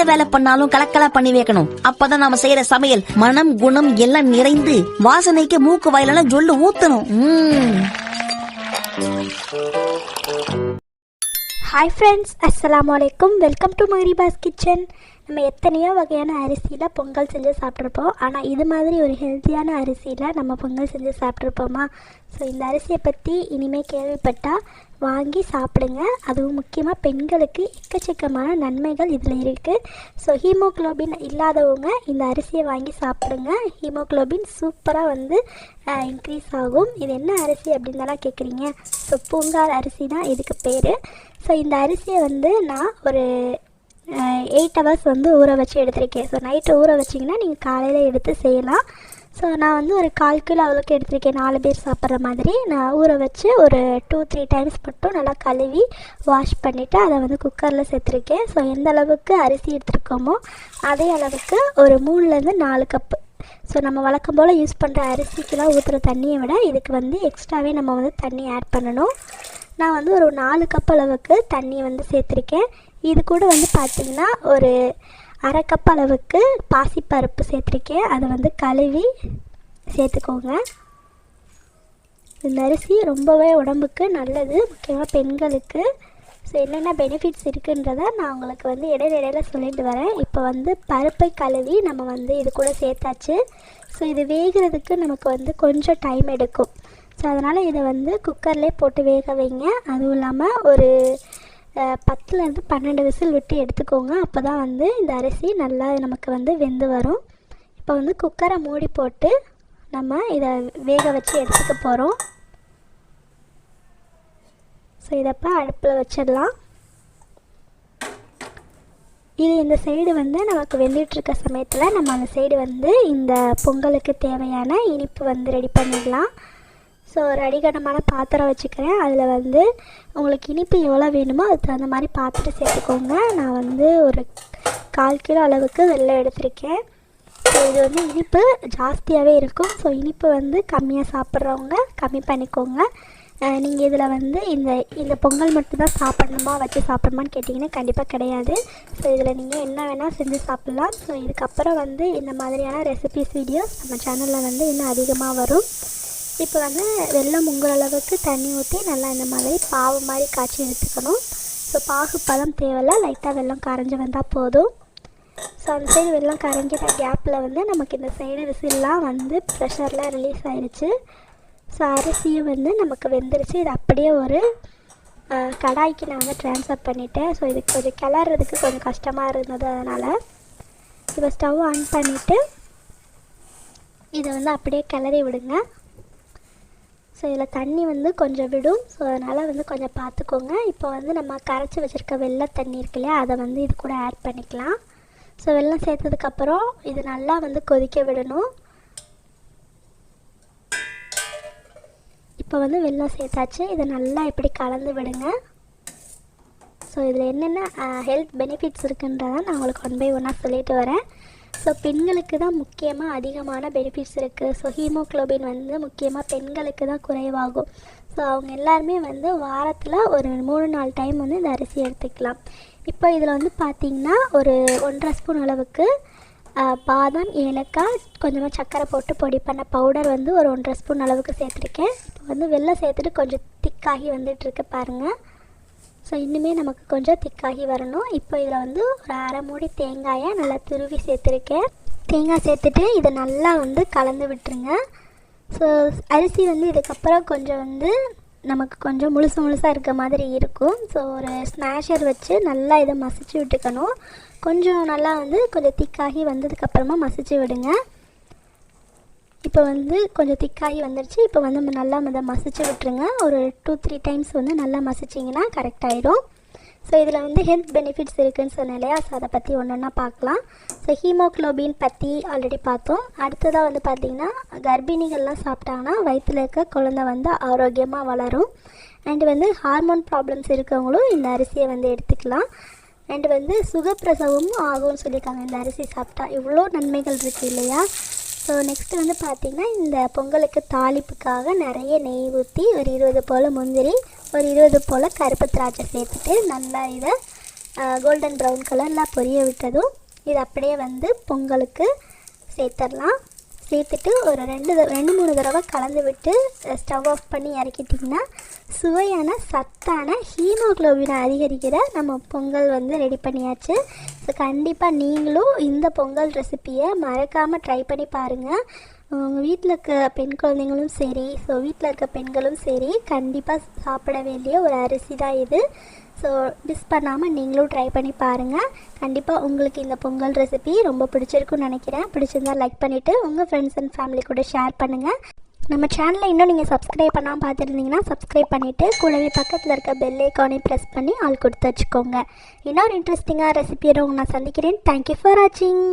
எந்த வேலை பண்ணாலும் கலக்கலா பண்ணி வைக்கணும். அப்பதான் நாம செய்யற சமையல் மனம் குணம் எல்லாம் நிறைந்து வாசனைக்கு மூக்கு வாயிலான ஜொல்லு ஊத்தணும். ஹாய் ஃப்ரெண்ட்ஸ் அஸ்ஸலாமு அலைக்கும் வெல்கம் டு மகரிபாஸ் கிச்சன் நம்ம எத்தனையோ வகையான அரிசியில் பொங்கல் செஞ்சு சாப்பிட்ருப்போம் ஆனால் இது மாதிரி ஒரு ஹெல்த்தியான அரிசியில் நம்ம பொங்கல் செஞ்சு சாப்பிட்ருப்போமா ஸோ இந்த அரிசியை பற்றி இனிமேல் கேள்விப்பட்டால் வாங்கி சாப்பிடுங்க. அதுவும் முக்கியமாக பெண்களுக்கு எக்கச்சக்கமான நன்மைகள் இதில் இருக்குது ஸோ ஹீமோக்ளோபின் இல்லாதவங்க இந்த அரிசியை வாங்கி சாப்பிடுங்க. ஹீமோக்ளோபின் சூப்பராக வந்து இன்க்ரீஸ் ஆகும். இது என்ன அரிசி அப்படின்னு தானே கேட்குறீங்க ஸோ பூங்கார் அரிசி தான் இதுக்கு பேர். ஸோ இந்த அரிசியை வந்து நான் ஒரு எயிட் ஹவர்ஸ் வந்து ஊற வச்சு எடுத்திருக்கேன். ஸோ நைட்டு ஊற வச்சிங்கன்னா நீங்கள் காலையில் எடுத்து செய்யலாம். ஸோ நான் வந்து ஒரு கால் கிலோ அளவுக்கு எடுத்திருக்கேன். நாலு பேர் சாப்பிட்ற மாதிரி. நான் ஊற வச்சு ஒரு டூ த்ரீ டைம்ஸ் மட்டும் நல்லா கழுவி வாஷ் பண்ணிவிட்டு அதை வந்து குக்கரில் சேர்த்துருக்கேன். ஸோ எந்த அளவுக்கு அரிசி எடுத்துருக்கோமோ அதே அளவுக்கு ஒரு மூணுலேருந்து நாலு கப்பு ஸோ நம்ம வழக்கம் போல் யூஸ் பண்ணுற அரிசிக்கெலாம் ஊற்றுற தண்ணியை விட இதுக்கு வந்து எக்ஸ்ட்ராவே நம்ம வந்து தண்ணி ஆட் பண்ணணும். நான் வந்து ஒரு நாலு கப் அளவுக்கு தண்ணி வந்து சேர்த்துருக்கேன். இது கூட வந்து பார்த்திங்கன்னா ஒரு அரை கப் அளவுக்கு பாசிப்பருப்பு சேர்த்துருக்கேன். அதை வந்து கழுவி சேர்த்துக்கோங்க. இந்த அரிசி ரொம்பவே உடம்புக்கு நல்லது முக்கியமாக பெண்களுக்கு. ஸோ என்னென்ன பெனிஃபிட்ஸ் இருக்குன்றத நான் உங்களுக்கு வந்து இடையிடையில சொல்லிட்டு வரேன். இப்போ வந்து பருப்பை கழுவி நம்ம வந்து இது கூட சேர்த்தாச்சு. ஸோ இது வேகிறதுக்கு நமக்கு வந்து கொஞ்சம் டைம் எடுக்கும். ஸோ அதனால் இதை வந்து குக்கர்லேயே போட்டு வேக வைங்க. அதுவும் இல்லாமல் ஒரு பத்துலேருந்து பன்னெண்டு விசில் விட்டு எடுத்துக்கோங்க. அப்போ தான் வந்து இந்த அரிசி நல்லா நமக்கு வந்து வெந்து வரும். இப்போ வந்து குக்கரை மூடி போட்டு நம்ம இதை வேக வச்சு எடுத்துக்க போகிறோம் ஸோ இதப்போ அடுப்பில் வச்சிடலாம். இது இந்த சைடு வந்து நமக்கு வெந்துட்டுருக்க சமயத்தில் நம்ம அந்த சைடு வந்து இந்த பொங்கலுக்கு தேவையான இனிப்பு வந்து ரெடி பண்ணிடலாம். ஸோ ஒரு அடிகனமான பாத்திரம் வச்சுக்கிறேன். அதில் வந்து உங்களுக்கு இனிப்பு எவ்வளோ வேணுமோ அதுக்கு தகுந்த மாதிரி பார்த்துட்டு சேர்த்துக்கோங்க. நான் வந்து ஒரு கால் கிலோ அளவுக்கு வெளில எடுத்திருக்கேன். ஸோ இது வந்து இனிப்பு ஜாஸ்தியாகவே இருக்கும். ஸோ இனிப்பு வந்து கம்மியாக சாப்பிட்றவங்க கம்மி பண்ணிக்கோங்க. நீங்கள் இதில் வந்து இந்த இந்த பொங்கல் மட்டும்தான் சாப்பிட்ணுமா வச்சு சாப்பிட்ணுமான்னு கேட்டிங்கன்னா கண்டிப்பாக கிடையாது. ஸோ இதில் நீங்கள் என்ன வேணால் செஞ்சு சாப்பிட்லாம். ஸோ இதுக்கப்புறம் வந்து இந்த மாதிரியான ரெசிபிஸ் வீடியோஸ் நம்ம சேனலில் வந்து இன்னும் அதிகமாக வரும். இப்போ வந்து வெள்ளம் முங்குற அளவுக்கு தண்ணி ஊற்றி நல்லா இந்த மாதிரி பாவு மாதிரி காய்ச்சி எடுத்துக்கணும். ஸோ பாகு பழம் தேவையில்ல லைட்டாக வெள்ளம் கரைஞ்சி வந்தால் போதும். ஸோ அந்த சைடு வெள்ளம் கரைஞ்சிற கேப்பில் வந்து நமக்கு இந்த சைடு விசில்லாம் வந்து ப்ரெஷர்லாம் ரிலீஸ் ஆயிடுச்சு. ஸோ அரிசியும் வந்து நமக்கு வெந்துருச்சு. இது அப்படியே ஒரு கடாய்க்கு நான் வந்து ட்ரான்ஸ்ஃபர் பண்ணிட்டேன். ஸோ இது கொஞ்சம் கிளறதுக்கு கொஞ்சம் கஷ்டமாக இருந்தது அதனால் இப்போ ஸ்டவ் ஆன் பண்ணிவிட்டு இதை வந்து அப்படியே கிளறி விடுங்க. ஸோ இதில் தண்ணி வந்து கொஞ்சம் விடும். ஸோ அதனால் வந்து கொஞ்சம் பார்த்துக்கோங்க. இப்போ வந்து நம்ம கரைச்சி வச்சுருக்க வெள்ளை தண்ணி இருக்கு இல்லையா அதை வந்து இது கூட ஆட் பண்ணிக்கலாம். ஸோ வெள்ளம் சேர்த்ததுக்கப்புறம் இது நல்லா வந்து கொதிக்க விடணும். இப்போ வந்து வெள்ளம் சேர்த்தாச்சு. இதை நல்லா இப்படி கலந்து விடுங்க. ஸோ இதில் என்னென்ன ஹெல்த் பெனிஃபிட்ஸ் இருக்குன்றதை நான் உங்களுக்கு ஒன் பை ஒன்னாக சொல்லிட்டு வரேன். ஸோ பெண்களுக்கு தான் முக்கியமாக அதிகமான பெனிஃபிட்ஸ் இருக்குது ஸோ ஹீமோக்ளோபின் வந்து முக்கியமாக பெண்களுக்கு தான் குறைவாகும். ஸோ அவங்க எல்லாருமே வந்து வாரத்தில் ஒரு மூணு நாலு டைம் வந்து இந்த அரிசி எடுத்துக்கலாம். இப்போ இதில் வந்து பார்த்திங்கன்னா ஒரு ஒன்றரை ஸ்பூன் அளவுக்கு பாதாம் ஏலக்காய் கொஞ்சமாக சர்க்கரை போட்டு பொடி பண்ண பவுடர் வந்து ஒரு ஒன்றரை ஸ்பூன் அளவுக்கு சேர்த்துருக்கேன். இப்போ வந்து வெளில சேர்த்துட்டு கொஞ்சம் திக்காகி வந்துட்டுருக்கு பாருங்கள் ஸோ இன்னுமே நமக்கு கொஞ்சம் திக்காகி வரணும். இப்போ இதில் வந்து ஒரு அரை மூடி தேங்காயை நல்லா துருவி சேர்த்துருக்கேன். தேங்காய் சேர்த்துட்டு இதை நல்லா வந்து கலந்து விட்டுருங்க. ஸோ அரிசி வந்து இதுக்கப்புறம் கொஞ்சம் வந்து நமக்கு கொஞ்சம் முழுசு முழுசாக இருக்க மாதிரி இருக்கும். ஸோ ஒரு ஸ்மாஷர் வச்சு நல்லா இதை மசிச்சு விட்டுக்கணும். கொஞ்சம் நல்லா வந்து கொஞ்சம் திக்காகி வந்ததுக்கப்புறமா மசிச்சு விடுங்க. இப்போ வந்து கொஞ்சம் திக்காகி வந்துருச்சு. இப்போ வந்து நம்ம நல்லா அதை மசிச்சு விட்டுருங்க. ஒரு டூ த்ரீ டைம்ஸ் வந்து நல்லா மசிச்சிங்கன்னா கரெக்ட் ஆயிடும் ஸோ இதில் வந்து ஹெல்த் பெனிஃபிட்ஸ் இருக்குன்னு சொன்னேன் இல்லையா? ஸோ அதை பற்றி ஒன்று ஒன்றா பார்க்கலாம். ஸோ ஹீமோக்ளோபின் பற்றி ஆல்ரெடி பார்த்தோம். அடுத்ததாக வந்து பார்த்திங்கன்னா கர்ப்பிணிகள்லாம் சாப்பிட்டாங்கன்னா வயிற்றில் இருக்க குழந்தை வந்து ஆரோக்கியமாக வளரும். அண்டு வந்து ஹார்மோன் ப்ராப்ளம்ஸ் இருக்கவங்களும் இந்த அரிசியை வந்து எடுத்துக்கலாம். அண்டு வந்து சுகப்பிரசவமும் ஆகும்னு சொல்லியிருக்காங்க. இந்த அரிசி சாப்பிட்டா இவ்வளோ நன்மைகள் இருக்குது இல்லையா? ஸோ நெக்ஸ்ட் வந்து பார்த்திங்கன்னா இந்த பொங்கலுக்கு தாளிப்புக்காக நிறைய நெய் ஊற்றி ஒரு இருபது போல் முந்திரி ஒரு இருபது போல் கருப்பு திராட்சை சேர்த்துட்டு நல்லா இதை கோல்டன் ப்ரௌன் கலரில் பொரிய விட்டதும் இது அப்படியே வந்து பொங்கலுக்கு சேர்த்துடலாம் சேர்த்துட்டு ஒரு ரெண்டு த- ரெண்டு மூணு தடவை கலந்து விட்டு ஸ்டவ் ஆஃப் பண்ணி இறக்கிட்டிங்கன்னா சுவையான சத்தான ஹீமோக்ளோபினை அதிகரிக்கிற நம்ம பொங்கல் வந்து ரெடி பண்ணியாச்சு. ஸோ கண்டிப்பாக நீங்களும் இந்த பொங்கல் ரெசிப்பியை மறக்காமல் ட்ரை பண்ணி பாருங்கள் உங்கள் வீட்டில் இருக்க பெண் குழந்தைங்களும் சரி ஸோ வீட்டில் இருக்க பெண்களும் சரி கண்டிப்பாக சாப்பிட வேண்டிய ஒரு அரிசி தான் இது. ஸோ மிஸ் பண்ணாமல் நீங்களும் ட்ரை பண்ணி பாருங்கள் கண்டிப்பாக உங்களுக்கு இந்த பொங்கல் ரெசிபி ரொம்ப பிடிச்சிருக்குன்னு நினைக்கிறேன். பிடிச்சிருந்தா லைக் பண்ணிவிட்டு உங்கள் ஃப்ரெண்ட்ஸ் அண்ட் ஃபேமிலி கூட ஷேர் பண்ணுங்கள் நம்ம சேனலை இன்னும் நீங்கள் சப்ஸ்கிரைப் பண்ணாமல் பார்த்துருந்தீங்கன்னா சப்ஸ்கிரைப் பண்ணிவிட்டு கூடவே பக்கத்தில் இருக்க பெல் ஐக்கானை ப்ரெஸ் பண்ணி ஆள் கொடுத்து வச்சுக்கோங்க. இன்னொரு இன்ட்ரெஸ்டிங்காக ரெசிபியோட உங்களை நான் சந்திக்கிறேன் தேங்க்யூ ஃபார் வாட்சிங்